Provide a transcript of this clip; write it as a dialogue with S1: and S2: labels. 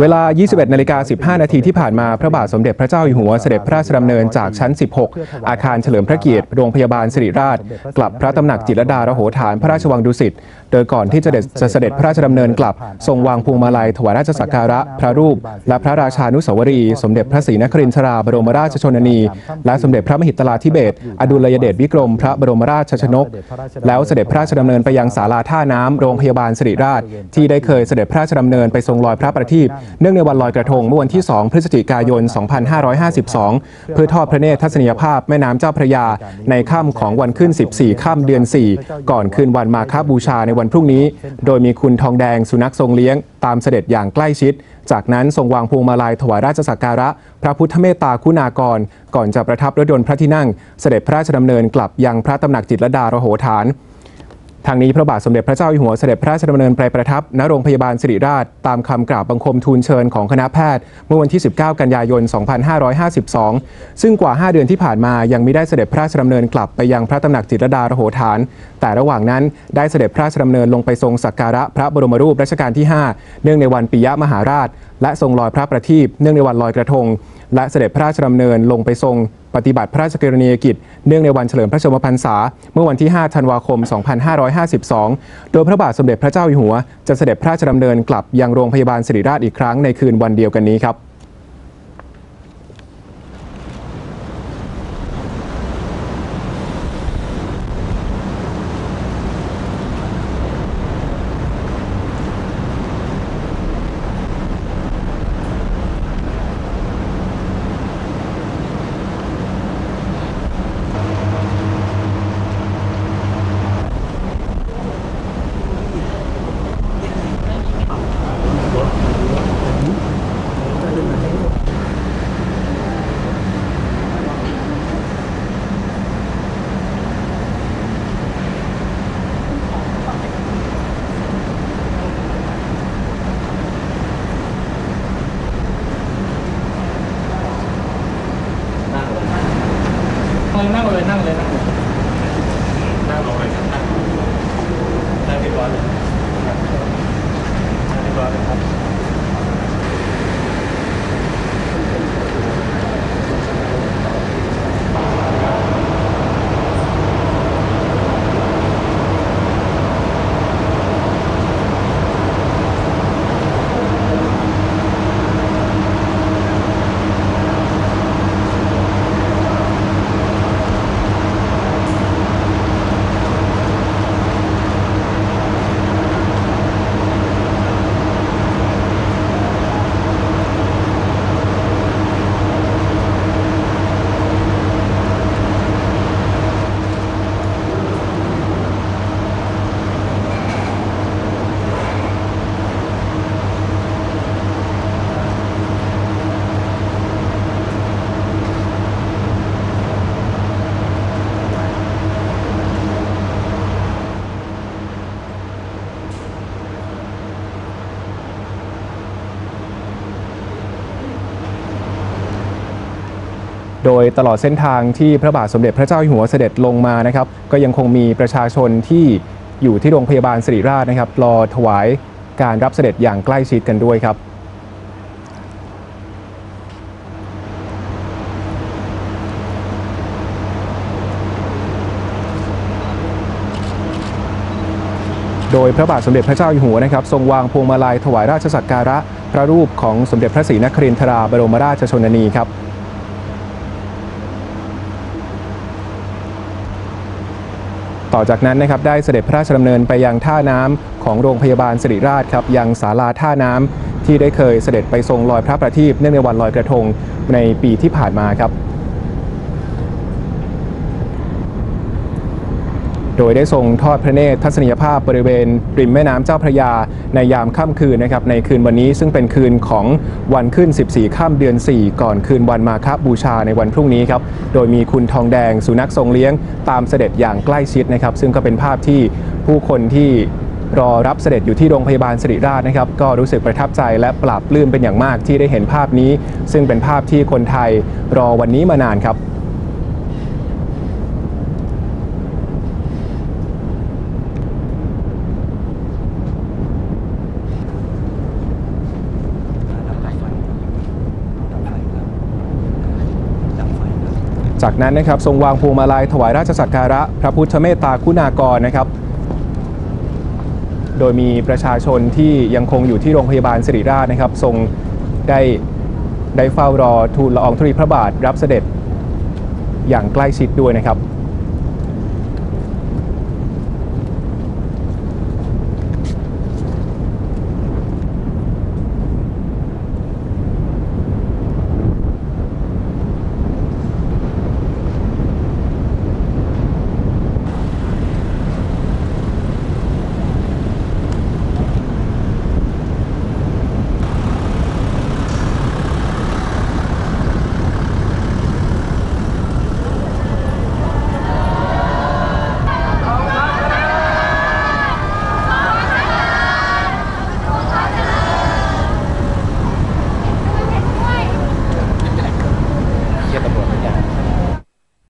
S1: เวลา 21นาฬิกา15 นาทีที่ผ่านมาพระบาทสมเด็จพระเจ้าอยู่หัวเสด็จพระราชดำเนินจากชั้น 16 อาคารเฉลิมพระเกียรติโรงพยาบาลสิริราช กลับพระตำหนักจิตรดารโหฐานพระราชวังดุสิตโดยก่อนที่จะจเสด็จพระราชดำเนินกลับ ทรงวางพวงมาลัยถวายราชสักการะ พระรูป และพระราชานุสาวรี สมเด็จพระศรีนครินทราบรมราชชนนี และสมเด็จพระมหิตลาธิเบศอดุลยเดชวิกรม พระบรมราชชนก แล้วเสด็จพระราชดำเนินไปยังศาลาท่าน้ำโรงพยาบาลสิริราช ที่ได้เคยเสด็จพระราชดำเนินไปทรงลอยอยพระประทีปเนื่องในวันลอยกระทงเมื่อวันที่ 2 พฤศจิกายน 2552 เพื่อทอดพระเนตรทัศนียภาพแม่น้ำเจ้าพระยา ในค่ำของวันขึ้น 14 ค่ำเดือน 4 ก่อนคืนวันมาคบูชาในวันพรุ่งนี้ โดยมีคุณทองแดงสุนัขทรงเลี้ยง ตามเสด็จอย่างใกล้ชิด จากนั้นทรงวางพวงมาลัยถวายราชสักการะ พระพุทธเมตตาคุณากร ก่อนจะประทับรถยนต์พระที่นั่ง เสด็จพระราชดำเนินกลับยังพระตำหนักจิตรดารโหฐาน ทางนี้พระบาทสมเด็จพระเจ้าอยู่หัวเสด็จพระราชดำเนินไปประทับณโรงพยาบาลสิริราช ตามคำกราบบังคมทูลเชิญของคณะแพทย์ เมื่อวันที่ 19 กันยายน 2552 ซึ่งกว่า 5 เดือนที่ผ่านมายังไม่ได้เสด็จพระราชดำเนินกลับไปยังพระตำหนักจิตรดารโหฐาน แต่ระหว่างนั้นได้เสด็จพระราชดำเนินลงไปทรงสักการะพระบรมรูปรัชกาลที่ 5 เนื่องในวันปิยมหาราช และทรงลอยพระประทีปเนื่องในวันลอยกระทง และเสด็จพระราชดำเนินลงไปทรงปฏิบัติพระราชกรณียกิจ เนื่องในวันเฉลิมพระชนมพรรษา เมื่อวันที่ 5 ธันวาคม 2552 โดยพระบาทสมเด็จพระเจ้าอยู่หัว จะเสด็จพระราชดำเนินกลับยังโรงพยาบาลสิริราชอีกครั้งในคืนวันเดียวกันนี้ครับ
S2: นั่งเลยนั่งเลยนั่งเลยนั่งลงเลยครับนั่งนั่งเรียบร้อยเลยนั่งเรียบร้อยเลยครับ
S1: โดยตลอดเส้นทางที่พระบาทสมเด็จพระเจ้าอยู่หัวเสด็จลงมานะครับ ก็ยังคงมีประชาชนที่อยู่ที่โรงพยาบาลสิริราชนะครับรอถวายการรับเสด็จอย่างใกล้ชิดกันด้วยครับโดยพระบาทสมเด็จพระเจ้าอยู่หัวนะครับทรงวางพวงมาลัยถวายราชสักการะ พระรูปของสมเด็จพระศรีนครินทราบรมราชชนนีครับ ต่อจากนั้นนะครับได้เสด็จพระราชดำเนินไปยังท่าน้ำของโรงพยาบาลสิริราชครับยังศาลาท่าน้ำที่ได้เคยเสด็จไปทรงลอยพระประทีปเนื่องในวันลอยกระทงในปีที่ผ่านมาครับ โดยได้ทรงทอดพระเนตรทัศนียภาพบริเวณริมแม่น้ำเจ้าพระยา ในยามค่ำคืนนะครับในคืนวันนี้ซึ่งเป็นคืนของวันขึ้น 14ค่ำเดือน 4 ก่อนคืนวันมาคบูชาในวันพรุ่งนี้ครับโดยมีคุณทองแดงสุนัขทรงเลี้ยงตามเสด็จอย่างใกล้ชิดนะครับ ซึ่งก็เป็นภาพที่ผู้คนที่รอรับเสด็จอยู่ที่โรงพยาบาลสิริราชนะครับ ก็รู้สึกประทับใจและปลาบปลื้มเป็นอย่างมากที่ได้เห็นภาพนี้ ซึ่งเป็นภาพที่คนไทยรอวันนี้มานานครับ จากนั้นนะครับทรงวางพวงมาลัยถวายราชสักการะ พระพุทธเมตตาคุณากรนะครับ โดยมีประชาชนที่ยังคงอยู่ที่โรงพยาบาลสิริราชนะครับทรงได้ได้เฝ้ารอทูลละอองธุลีพระบาทรับเสด็จอย่างใกล้ชิดด้วยนะครับ